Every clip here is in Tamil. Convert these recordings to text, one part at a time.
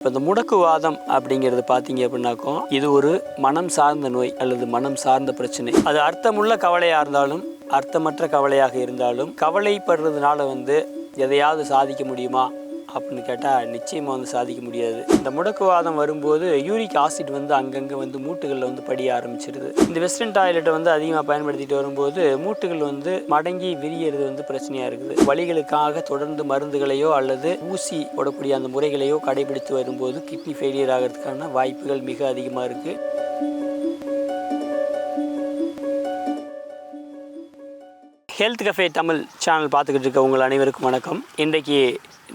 இப்போ இந்த முடக்குவாதம் அப்படிங்கிறது பார்த்தீங்க அப்படின்னாக்கோ இது ஒரு மனம் சார்ந்த நோய் அல்லது மனம் சார்ந்த பிரச்சனை. அது அர்த்தமுள்ள கவலையாக இருந்தாலும் அர்த்தமற்ற கவலையாக இருந்தாலும் கவலைப்படுறதுனால வந்து எதையாவது சாதிக்க முடியுமா? அப்படின்னு கேட்டால் நிச்சயமாக வந்து சாதிக்க முடியாது. இந்த முடக்குவாதம் வரும்போது யூரிக் ஆசிட் வந்து அங்கங்கே வந்து மூட்டுகளில் வந்து படிய ஆரம்பிச்சிருது. இந்த வெஸ்டர்ன் டாய்லெட்டை வந்து அதிகமாக பயன்படுத்திட்டு வரும்போது மூட்டுகள் வந்து மடங்கி விரியறது வந்து பிரச்சனையாக இருக்குது. வழிகளுக்காக தொடர்ந்து மருந்துகளையோ அல்லது ஊசி போடக்கூடிய அந்த முறைகளையோ கடைபிடித்து வரும்போது கிட்னி ஃபெயிலியர் ஆகிறதுக்கான வாய்ப்புகள் மிக அதிகமாக இருக்குது ஹெல்த் கஃபே தமிழ் சேனல் பார்த்துக்கிட்டு இருக்க உங்கள் அனைவருக்கும் வணக்கம். இன்றைக்கி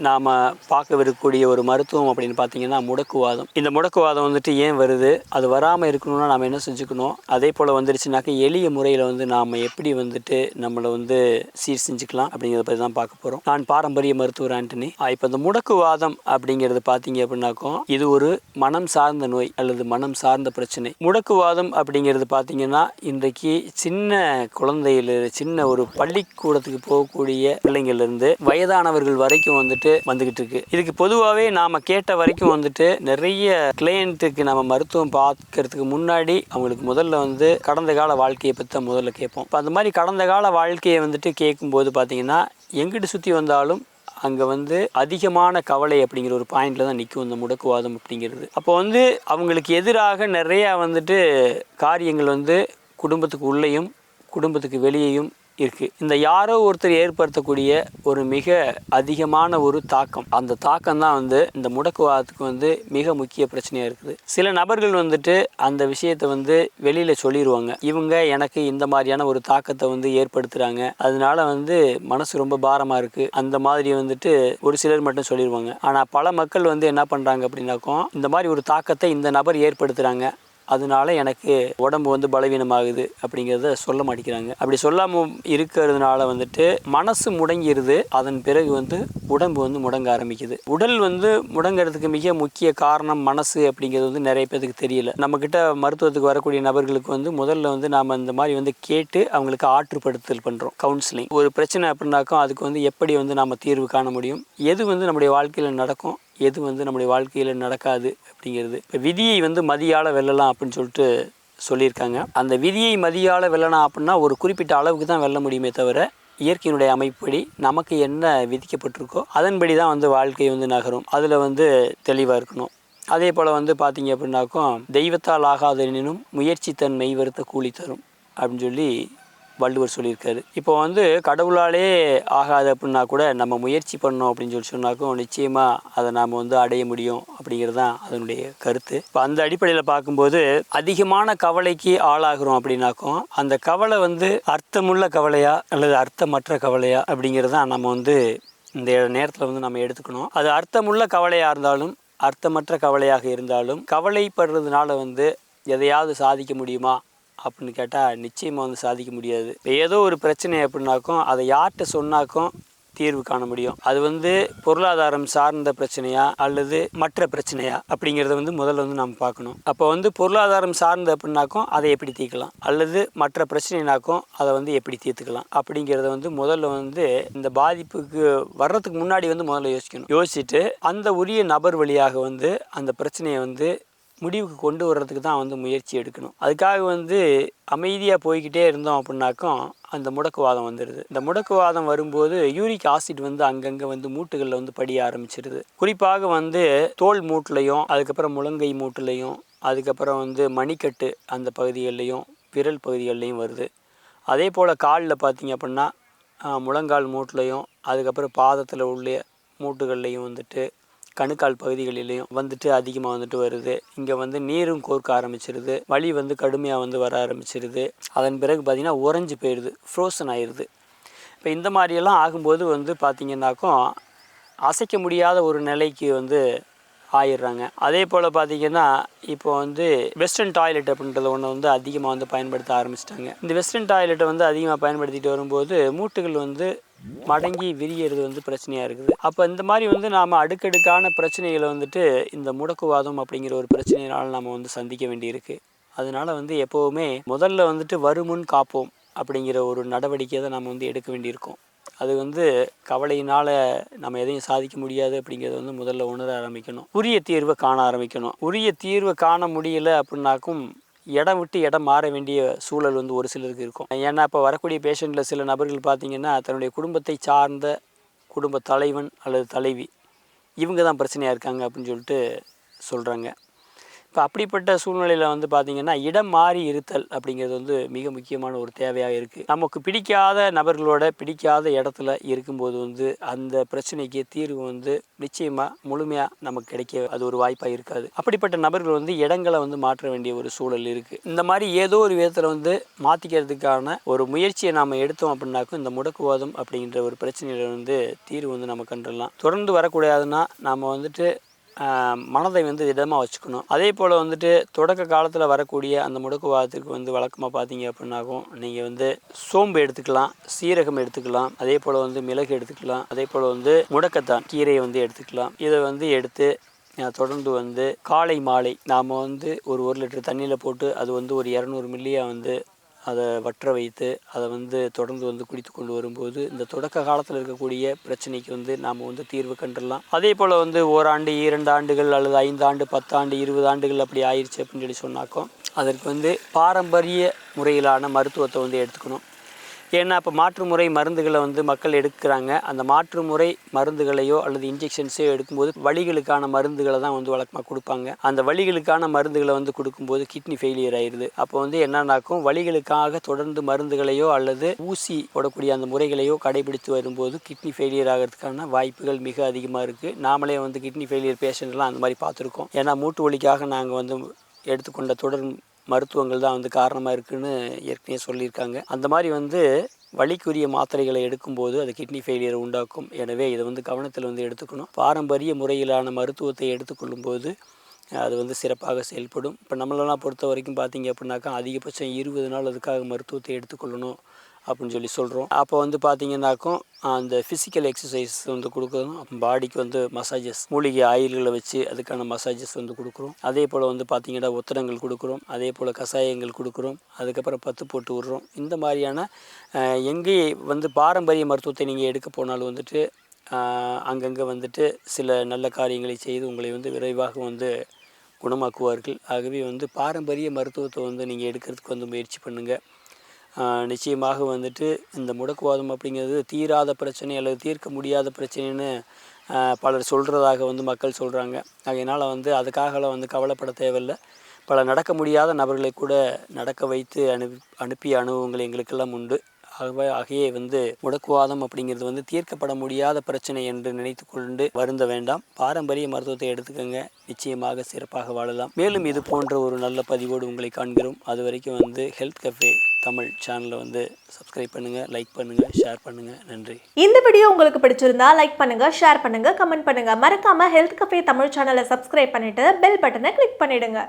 நாம் பார்க்கவிருக்கக்கூடிய ஒரு மருத்துவம் அப்படின்னு பார்த்தீங்கன்னா முடக்குவாதம். இந்த முடக்குவாதம் வந்துட்டு ஏன் வருது? அது வராமல் இருக்கணும்னா நாம் என்ன செஞ்சுக்கணும்? அதே போல் வந்துருச்சுனாக்கா எளிய முறையில் வந்து நாம் எப்படி வந்துட்டு நம்மளை வந்து சீர் செஞ்சுக்கலாம் அப்படிங்கிறத பற்றி தான் பார்க்க போகிறோம் நான் பாரம்பரிய மருத்துவர் ஆண்டனி. இப்போ இந்த முடக்குவாதம் அப்படிங்கிறது பார்த்தீங்க அப்படின்னாக்கும் இது ஒரு மனம் சார்ந்த நோய் அல்லது மனம் சார்ந்த பிரச்சனை. முடக்குவாதம் அப்படிங்கிறது பார்த்தீங்கன்னா இன்றைக்கு சின்ன குழந்தையில சின்ன ஒரு பள்ளிக்கூடத்துக்கு போகக்கூடிய பிள்ளைங்கள்லேருந்து வயதானவர்கள் வரைக்கும் வந்துட்டு வந்துகிட்டு இருக்கு இதுக்கு பொதுவாகவே நாம கேட்ட வரைக்கும் வந்துட்டு நிறைய கிளையண்ட்டுக்கு நம்ம மருத்துவம் பார்க்கறதுக்கு முன்னாடி அவங்களுக்கு முதல்ல வந்து கடந்த கால வாழ்க்கையை பற்றி தான் முதல்ல கேட்போம். இப்போ அந்த மாதிரி கடந்த கால வாழ்க்கையை வந்துட்டு கேட்கும்போது பார்த்தீங்கன்னா எங்கிட்டு சுற்றி வந்தாலும் அங்கே வந்து அதிகமான கவலை அப்படிங்கிற ஒரு பாயிண்டில் தான் நிற்கும் இந்த முடக்குவாதம் அப்படிங்கிறது. அப்போ வந்து அவங்களுக்கு எதிராக நிறையா வந்துட்டு காரியங்கள் வந்து குடும்பத்துக்கு உள்ளேயும் குடும்பத்துக்கு வெளியேயும் இருக்குது இந்த யாரோ ஒருத்தர் ஏற்படுத்தக்கூடிய ஒரு மிக அதிகமான ஒரு தாக்கம். அந்த தாக்கம் தான் வந்து இந்த முடக்குவாதத்துக்கு வந்து மிக முக்கிய பிரச்சனையாக இருக்குது. சில நபர்கள் வந்துட்டு அந்த விஷயத்தை வந்து வெளியில் சொல்லிடுவாங்க இவங்க எனக்கு இந்த மாதிரியான ஒரு தாக்கத்தை வந்து ஏற்படுத்துகிறாங்க அதனால வந்து மனசு ரொம்ப பாரமாக இருக்குது அந்த மாதிரி வந்துட்டு ஒரு சிலர் மட்டும் சொல்லிடுவாங்க ஆனால் பல மக்கள் வந்து என்ன பண்ணுறாங்க அப்படின்னாக்கும் இந்த மாதிரி ஒரு தாக்கத்தை இந்த நபர் ஏற்படுத்துகிறாங்க அதனால எனக்கு உடம்பு வந்து பலவீனமாகுது அப்படிங்கிறத சொல்ல மாட்டேங்கிறாங்க. அப்படி சொல்லாமல் இருக்கிறதுனால வந்துட்டு மனசு முடங்கிடுது அதன் பிறகு வந்து உடம்பு வந்து முடங்க ஆரம்பிக்குது. உடல் வந்து முடங்கிறதுக்கு மிக முக்கிய காரணம் மனசு அப்படிங்கிறது வந்து நிறைய பேருக்கு தெரியல. நம்மக்கிட்ட மருத்துவத்துக்கு வரக்கூடிய நபர்களுக்கு வந்து முதல்ல வந்து நாம் இந்த மாதிரி வந்து கேட்டு அவங்களுக்கு ஆற்றுப்படுத்தல் பண்ணுறோம் கவுன்சிலிங் ஒரு பிரச்சனை அப்படின்னாக்கும் அதுக்கு வந்து எப்படி வந்து நாம் தீர்வு காண முடியும்? எது வந்து நம்முடைய வாழ்க்கையில் நடக்கும்? எது வந்து நம்முடைய வாழ்க்கையில் நடக்காது அப்படிங்கிறது. இப்போ விதியை வந்து மதியால் வெல்லலாம் அப்படின்னு சொல்லிட்டு சொல்லியிருக்காங்க. அந்த விதியை மதியால் வெல்லலாம் அப்படின்னா ஒரு குறிப்பிட்ட அளவுக்கு தான் வெல்ல முடியுமே தவிர இயற்கையினுடைய அமைப்படி நமக்கு என்ன விதிக்கப்பட்டிருக்கோ அதன்படி தான் வந்து வாழ்க்கை வந்து நகரும். அதில் வந்து தெளிவாக இருக்கணும். அதே போல் வந்து பார்த்தீங்க அப்படின்னாக்கும் தெய்வத்தால் ஆகாதெனினும் முயற்சி தன் மெய் வருத்த கூலி தரும் அப்படின்னு சொல்லி வள்ளுவர் சொல்லியிருக்காரு. இப்போ வந்து கடவுளாலே ஆகாது அப்படின்னா கூட நம்ம முயற்சி பண்ணோம் அப்படின்னு சொல்லி சொன்னாக்கும் நிச்சயமாக அதை நாம் வந்து அடைய முடியும் அப்படிங்கிறது தான் அதனுடைய கருத்து. இப்போ அந்த அடிப்படையில் பார்க்கும்போது அதிகமான கவலைக்கு ஆளாகிறோம் அப்படின்னாக்கும் அந்த கவலை வந்து அர்த்தமுள்ள கவலையா அல்லது அர்த்தமற்ற கவலையா அப்படிங்கிறது தான் நம்ம வந்து இந்த நேரத்தில் வந்து நம்ம எடுத்துக்கணும். அது அர்த்தமுள்ள கவலையாக இருந்தாலும் அர்த்தமற்ற கவலையாக இருந்தாலும் கவலைப்படுறதுனால வந்து எதையாவது சாதிக்க முடியுமா? அப்படின்னு கேட்டால் நிச்சயமாக வந்து சாதிக்க முடியாது. ஏதோ ஒரு பிரச்சனை அப்படின்னாக்கும் அதை யார்கிட்ட சொன்னாக்கும் தீர்வு காண முடியும். அது வந்து பொருளாதாரம் சார்ந்த பிரச்சனையா அல்லது மற்ற பிரச்சனையா அப்படிங்கிறத வந்து முதல்ல வந்து நம்ம பார்க்கணும். அப்போ வந்து பொருளாதாரம் சார்ந்த அப்படின்னாக்கும் அதை எப்படி தீர்க்கலாம்? அல்லது மற்ற பிரச்சனைனாக்கும் அதை வந்து எப்படி தீர்த்துக்கலாம்? அப்படிங்கிறத வந்து முதல்ல வந்து இந்த பாதிப்புக்கு வர்றதுக்கு முன்னாடி வந்து முதல்ல யோசிக்கணும். யோசிச்சுட்டு அந்த உரிய நபர் வழியாக வந்து அந்த பிரச்சனையை வந்து முடிவுக்கு கொண்டு வர்றதுக்கு தான் வந்து முயற்சி எடுக்கணும். அதுக்காக வந்து அமைதியாக போய்கிட்டே இருந்தோம் அப்படின்னாக்கும் அந்த முடக்குவாதம் வந்துடுது இந்த முடக்குவாதம் வரும்போது யூரிக் ஆசிட் வந்து அங்கங்கே வந்து மூட்டுகளில் வந்து படிய ஆரம்பிச்சிடுது குறிப்பாக வந்து தோல் மூட்டுலையும் அதுக்கப்புறம் முழங்கை மூட்டுலையும் அதுக்கப்புறம் வந்து மணிக்கட்டு அந்த பகுதிகள்லையும் விரல் பகுதிகள்லையும் வருது. அதே போல் காலில் பார்த்தீங்க அப்படின்னா முழங்கால் மூட்டுலையும் அதுக்கப்புறம் பாதத்தில் உள்ள மூட்டுகள்லையும் வந்துட்டு கணுக்கால் பகுதிகளிலையும் வந்துட்டு அதிகமாக வந்துட்டு வருது. இங்கே வந்து நீரும் கோர்க்க ஆரம்பிச்சிருது. வலி வந்து கடுமையாக வந்து வர ஆரம்பிச்சிருது. அதன் பிறகு பார்த்திங்கன்னா உறைஞ்சி போயிடுது ஃப்ரோசன் ஆயிடுது இப்போ இந்த மாதிரியெல்லாம் ஆகும்போது வந்து பார்த்திங்கனாக்கும் அசைக்க முடியாத ஒரு நிலைக்கு வந்து ஆயிடுறாங்க. அதே போல் பார்த்திங்கன்னா இப்போ வந்து வெஸ்டர்ன் டாய்லெட் அப்படின்றத ஒன்று வந்து அதிகமாக வந்து பயன்படுத்த ஆரம்பிச்சிட்டாங்க. இந்த வெஸ்டர்ன் டாய்லெட்டை வந்து அதிகமாக பயன்படுத்திட்டு வரும்போது மூட்டுகள் வந்து மடங்கி விரியறது வந்து பிரச்சனையாக இருக்குது. அப்போ இந்த மாதிரி வந்து நாம் அடுக்கடுக்கான பிரச்சனைகளை வந்துட்டு இந்த முடக்குவாதம் அப்படிங்கிற ஒரு பிரச்சனையினால் நம்ம வந்து சந்திக்க வேண்டியிருக்கு. அதனால வந்து எப்போவுமே முதல்ல வந்துட்டு வருமுன் காப்போம் அப்படிங்கிற ஒரு நடவடிக்கையை தான் நம்ம வந்து எடுக்க வேண்டியிருக்கும். அது வந்து கவலையினால் நம்ம எதையும் சாதிக்க முடியாது அப்படிங்கிறத வந்து முதல்ல உணர ஆரம்பிக்கணும். உரிய தீர்வை காண ஆரம்பிக்கணும். உரிய தீர்வை காண முடியல அப்படின்னாக்கும் இடம் விட்டு இடம் மாற வேண்டிய சூழல் வந்து ஒரு சிலருக்கு இருக்கும். ஏன்னா இப்போ வரக்கூடிய பேஷண்ட்டில் சில நபர்கள் பார்த்திங்கன்னா தன்னுடைய குடும்பத்தை சார்ந்த குடும்ப தலைவன் அல்லது தலைவி இவங்க தான் பிரச்சனையாக இருக்காங்க அப்படின்னு சொல்லிட்டு சொல்கிறாங்க இப்போ அப்படிப்பட்ட சூழ்நிலையில் வந்து பார்த்திங்கன்னா இடம் மாறி இருத்தல் அப்படிங்கிறது வந்து மிக முக்கியமான ஒரு தேவையாக இருக்குது நமக்கு பிடிக்காத நபர்களோட பிடிக்காத இடத்துல இருக்கும்போது வந்து அந்த பிரச்சனைக்கு தீர்வு வந்து நிச்சயமாக முழுமையாக நமக்கு கிடைக்க அது ஒரு வாய்ப்பாக இருக்காது. அப்படிப்பட்ட நபர்கள் வந்து இடங்களை வந்து மாற்ற வேண்டிய ஒரு சூழல் இருக்குது இந்த மாதிரி ஏதோ ஒரு விதத்தில் வந்து மாற்றிக்கிறதுக்கான ஒரு முயற்சியை நாம் எடுத்தோம் அப்படின்னாக்கும் இந்த முடக்குவாதம் அப்படிங்கிற ஒரு பிரச்சனையில் வந்து தீர்வு வந்து நம்ம கண்டுடலாம் தொடர்ந்து வரக்கூடாதுன்னா நாம் வந்துட்டு மனதை வந்து இதமாக வச்சுக்கணும். அதே போல் வந்துட்டு தொடக்க காலத்தில் வரக்கூடிய அந்த முடக்குவாதத்துக்கு வந்து வழக்கமாக பார்த்தீங்க அப்படின்னாகும் நீங்கள் வந்து சோம்பு எடுத்துக்கலாம் சீரகம் எடுத்துக்கலாம் அதே போல் வந்து மிளகு எடுத்துக்கலாம் அதே போல் வந்து முடக்கத்தான் கீரையை வந்து எடுத்துக்கலாம். இதை வந்து எடுத்து தொடர்ந்து வந்து காலை மாலை நாம் வந்து ஒரு ஒரு லிட்டர் தண்ணியில் போட்டு அது வந்து ஒரு இரநூறு மில்லியாக வந்து அதை வற்ற வைத்து அதை வந்து தொடர்ந்து வந்து குடித்து கொண்டு வரும்போது இந்த தொடக்க காலத்தில் இருக்கக்கூடிய பிரச்சனைக்கு வந்து நாம் வந்து தீர்வு கண்டுடலாம் அதே போல் வந்து ஓராண்டு இரண்டு ஆண்டுகள் அல்லது ஐந்து ஆண்டு பத்தாண்டு இருபது ஆண்டுகள் அப்படி ஆயிடுச்சு அப்படின்னு சொல்லி சொன்னாக்கோ அதற்கு வந்து பாரம்பரிய முறையிலான மருத்துவத்தை வந்து எடுத்துக்கணும். ஏன்னா இப்போ மாற்று முறை மருந்துகளை வந்து மக்கள் எடுக்கிறாங்க. அந்த மாற்று முறை மருந்துகளையோ அல்லது இன்ஜெக்ஷன்ஸையோ எடுக்கும்போது வழிகளுக்கான மருந்துகளை தான் வந்து வழக்கமாக கொடுப்பாங்க. அந்த வழிகளுக்கான மருந்துகளை வந்து கொடுக்கும்போது கிட்னி ஃபெயிலியர் ஆயிடுது. அப்போ வந்து என்னன்னாக்கும் வழிகளுக்காக தொடர்ந்து மருந்துகளையோ அல்லது ஊசி போடக்கூடிய அந்த முறைகளையோ கடைபிடித்து வரும்போது கிட்னி ஃபெயிலியர் ஆகிறதுக்கான வாய்ப்புகள் மிக அதிகமாக இருக்குது நாமளே வந்து கிட்னி ஃபெயிலியர் பேஷண்ட்லாம் அந்த மாதிரி பார்த்துருக்கோம். ஏன்னா மூட்டு வலிக்காக நாங்கள் வந்து எடுத்துக்கொண்ட தொடர் மருத்துவங்கள் தான் வந்து காரணமாக இருக்குன்னு ஏற்கனவே சொல்லியிருக்காங்க. அந்த மாதிரி வந்து வலிக்குரிய மாத்திரைகளை எடுக்கும்போது அது கிட்னி ஃபெயிலியர் உண்டாக்கும். எனவே இதை வந்து கவனத்தில் வந்து எடுத்துக்கணும். பாரம்பரிய முறையிலான மருத்துவத்தை எடுத்துக்கொள்ளும்போது அது வந்து சிறப்பாக செயல்படும். இப்போ நம்மளெல்லாம் பொறுத்த வரைக்கும் பார்த்தீங்க அப்படின்னாக்கா அதிகபட்சம் இருபது நாள் அதுக்காக மருத்துவத்தை எடுத்துக்கொள்ளணும். அப்படின்னு சொல்லி சொல்கிறோம் அப்போ வந்து பார்த்தீங்கன்னாக்கும் அந்த ஃபிசிக்கல் எக்ஸசைஸ் வந்து கொடுக்குறோம் பாடிக்கு வந்து மசாஜஸ் மூலிகை ஆயில்களை வச்சு அதுக்கான மசாஜஸ் வந்து கொடுக்குறோம். அதே போல் வந்து பார்த்திங்கன்னா ஒத்தடங்கள் கொடுக்குறோம். அதே போல் கஷாயங்கள் கொடுக்குறோம். அதுக்கப்புறம் பத்து போட்டு விடுறோம். இந்த மாதிரியான எங்கே வந்து பாரம்பரிய மருத்துவத்தை நீங்கள் எடுக்க போனாலும் வந்துட்டு அங்கங்கே வந்துட்டு சில நல்ல காரியங்களை செய்து உங்களை வந்து விரைவாக வந்து குணமாக்குவார்கள். ஆகவே வந்து பாரம்பரிய மருத்துவத்தை வந்து நீங்கள் எடுக்கிறதுக்கு வந்து முயற்சி பண்ணுங்கள் நிச்சயமாக வந்துட்டு இந்த முடக்குவாதம் அப்படிங்கிறது தீராத பிரச்சனை அல்லது தீர்க்க முடியாத பிரச்சனைன்னு பலர் சொல்கிறதாக வந்து மக்கள் சொல்கிறாங்க அதனால் வந்து அதுக்காகலாம் வந்து கவலைப்பட தேவையில்லை. பல நடக்க முடியாத நபர்களை கூட நடக்க வைத்து அனுப்பி அனுப்பிய அனுபவங்கள் எங்களுக்கெல்லாம் உண்டு. ஆகவே ஆகையே வந்து முடக்குவாதம் அப்படிங்கிறது வந்து தீர்க்கப்பட முடியாத பிரச்சனை என்று நினைத்து கொண்டு வருந்த வேண்டாம். பாரம்பரிய மருத்துவத்தை எடுத்துக்கோங்க. நிச்சயமாக சிறப்பாக வாழலாம். மேலும் இது போன்ற ஒரு நல்ல பதிவோடு உங்களை காண்கிறோம். அது வரைக்கும் வந்து ஹெல்த் கஃபே தமிழ் சேனலை வந்து சப்ஸ்கிரைப் பண்ணுங்கள் லைக் பண்ணுங்கள் ஷேர் பண்ணுங்கள் நன்றி. இந்த வீடியோ உங்களுக்கு பிடிச்சிருந்தா லைக் பண்ணுங்க ஷேர் பண்ணுங்க கமெண்ட் பண்ணுங்க. மறக்காம ஹெல்த் கஃபே தமிழ் சேனலை சப்ஸ்கிரைப் பண்ணிட்டு பெல் பட்டனை கிளிக் பண்ணிடுங்க.